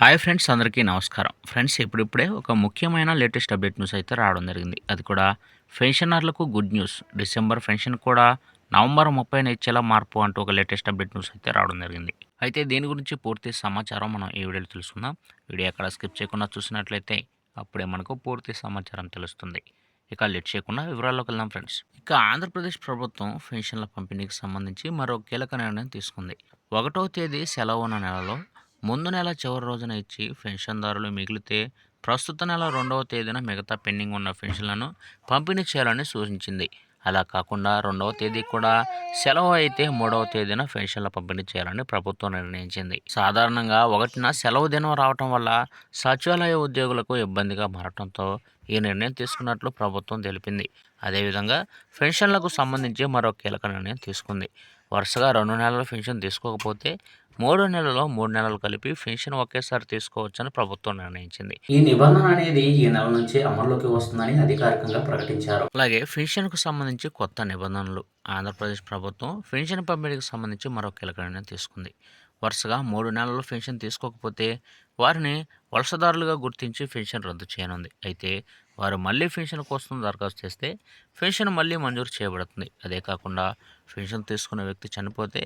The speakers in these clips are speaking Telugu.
హాయ్ ఫ్రెండ్స్ అందరికీ నమస్కారం. ఫ్రెండ్స్ ఇప్పుడిప్పుడే ఒక ముఖ్యమైన లేటెస్ట్ అప్డేట్ న్యూస్ అయితే రావడం జరిగింది. అది కూడా పెన్షనర్లకు గుడ్ న్యూస్. డిసెంబర్ పెన్షన్ కూడా నవంబర్ ముప్పైన ఇచ్చేలా మార్పు అంటూ ఒక లేటెస్ట్ అప్డేట్ న్యూస్ అయితే రావడం జరిగింది. అయితే దీని గురించి పూర్తి సమాచారం మనం ఈ వీడియోలో తెలుసుకుందాం. వీడియో ఎక్కడ స్కిప్ చేయకుండా చూసినట్లయితే అప్పుడే మనకు పూర్తి సమాచారం తెలుస్తుంది. ఇక లేట్ చేయకుండా వివరాల్లోకి వెళ్దాం ఫ్రెండ్స్. ఇక ఆంధ్రప్రదేశ్ ప్రభుత్వం పెన్షన్ల పంపిణీకి సంబంధించి మరో కీలక నిర్ణయం తీసుకుంది. ఒకటో తేదీ సెలవు ఉన్న నెలలో ముందు నెల చివరి రోజున ఇచ్చి పెన్షన్దారులు మిగిలితే ప్రస్తుత నెల రెండవ తేదీన మిగతా పెండింగ్ ఉన్న పెన్షన్లను పంపిణీ చేయాలని సూచించింది. అలా కాకుండా రెండవ తేదీ కూడా సెలవు అయితే మూడవ తేదీన పెన్షన్ల పంపిణీ చేయాలని ప్రభుత్వం నిర్ణయించింది. సాధారణంగా ఒకటిన సెలవు దినం రావటం వల్ల సచివాలయ ఉద్యోగులకు ఇబ్బందిగా మారటంతో ఈ నిర్ణయం తీసుకున్నట్లు ప్రభుత్వం తెలిపింది. అదేవిధంగా పెన్షన్లకు సంబంధించి మరో కీలక నిర్ణయం తీసుకుంది. వరుసగా రెండు నెలల పెన్షన్ తీసుకోకపోతే మూడు నెలల్లో మూడు నెలలు కలిపి పెన్షన్ ఒకేసారి తీసుకోవచ్చని ప్రభుత్వం నిర్ణయించింది. ఈ నిబంధన అనేది ఈ నెల నుంచి అమల్లోకి వస్తుందని అధికారికంగా ప్రకటించారు. అలాగే పెన్షన్కు సంబంధించి కొత్త నిబంధనలు. ఆంధ్రప్రదేశ్ ప్రభుత్వం పెన్షన్ పంపిణీకి సంబంధించి మరో కీలక నిర్ణయం తీసుకుంది. వరుసగా మూడు నెలలు పెన్షన్ తీసుకోకపోతే వారిని వలసదారులుగా గుర్తించి పెన్షన్ రద్దు చేయనుంది. అయితే వారు మళ్ళీ పెన్షన్ కోసం దరఖాస్తు చేస్తే పెన్షన్ మళ్ళీ మంజూరు చేయబడుతుంది. అదే కాకుండా పెన్షన్ తీసుకున్న వ్యక్తి చనిపోతే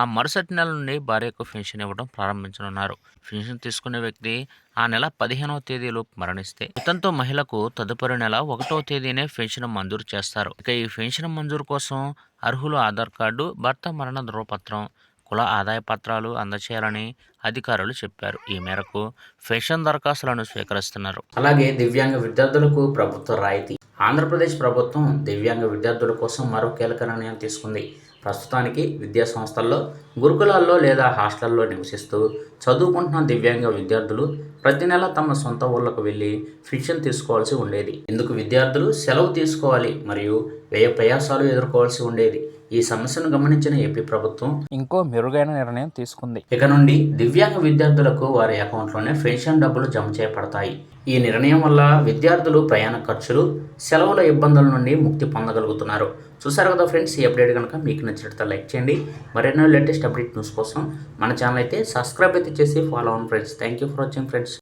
ఆ మరుసటి నెల నుండి భార్యకు పెన్షన్ ఇవ్వడం ప్రారంభించనున్నారు. పెన్షన్ తీసుకునే వ్యక్తి ఆ నెల పదిహేనవ తేదీలో మరణిస్తే ఇతంతో మహిళకు తదుపరి నెల ఒకటవ తేదీనే పెన్షన్ మంజూరు చేస్తారు. ఇక ఈ పెన్షన్ మంజూరు కోసం అర్హులు ఆధార్ కార్డు భర్త మరణ ధృవపత్రం కుల ఆదాయ పత్రాలు అందచేయాలని అధికారులు చెప్పారు. ఈ మేరకు పెన్షన్ దరఖాస్తులను స్వీకరిస్తున్నారు. అలాగే దివ్యాంగ విద్యార్థులకు ప్రభుత్వ రాయితీ. ఆంధ్రప్రదేశ్ ప్రభుత్వం దివ్యాంగ విద్యార్థుల కోసం మరో కీలక నిర్ణయం తీసుకుంది. ప్రస్తుతానికి విద్యా సంస్థల్లో గురుకులాల్లో లేదా హాస్టల్లో నివసిస్తూ చదువుకుంటున్న దివ్యాంగ విద్యార్థులు ప్రతి నెల తమ సొంత ఊళ్ళకు వెళ్ళి పెన్షన్ తీసుకోవాల్సి ఉండేది. ఇందుకు విద్యార్థులు సెలవు తీసుకోవాలి మరియు వ్యయ ప్రయాసాలు ఎదుర్కోవాల్సి ఉండేది. ఈ సమస్యను గమనించిన ఏపీ ప్రభుత్వం ఇంకో మెరుగైన నిర్ణయం తీసుకుంది. ఇక నుండి దివ్యాంగ విద్యార్థులకు వారి అకౌంట్లోనే పెన్షన్ డబ్బులు జమ చేయబడతాయి ఈ నిర్ణయం వల్ల విద్యార్థులు ప్రయాణ ఖర్చులు సెలవుల ఇబ్బందుల నుండి ముక్తి పొందగలుగుతున్నారు. చూసారు కదా ఫ్రెండ్స్ ఈ అప్డేట్ కనుక మీకు నచ్చినట్లయితే లైక్ చేయండి. మరెన్నో లేటెస్ట్ అప్డేట్ న్యూస్ కోసం మన ఛానల్ అయితే సబ్స్క్రైబ్ అయితే చేసి ఫాలో అవ్వండి friends thank you for watching friends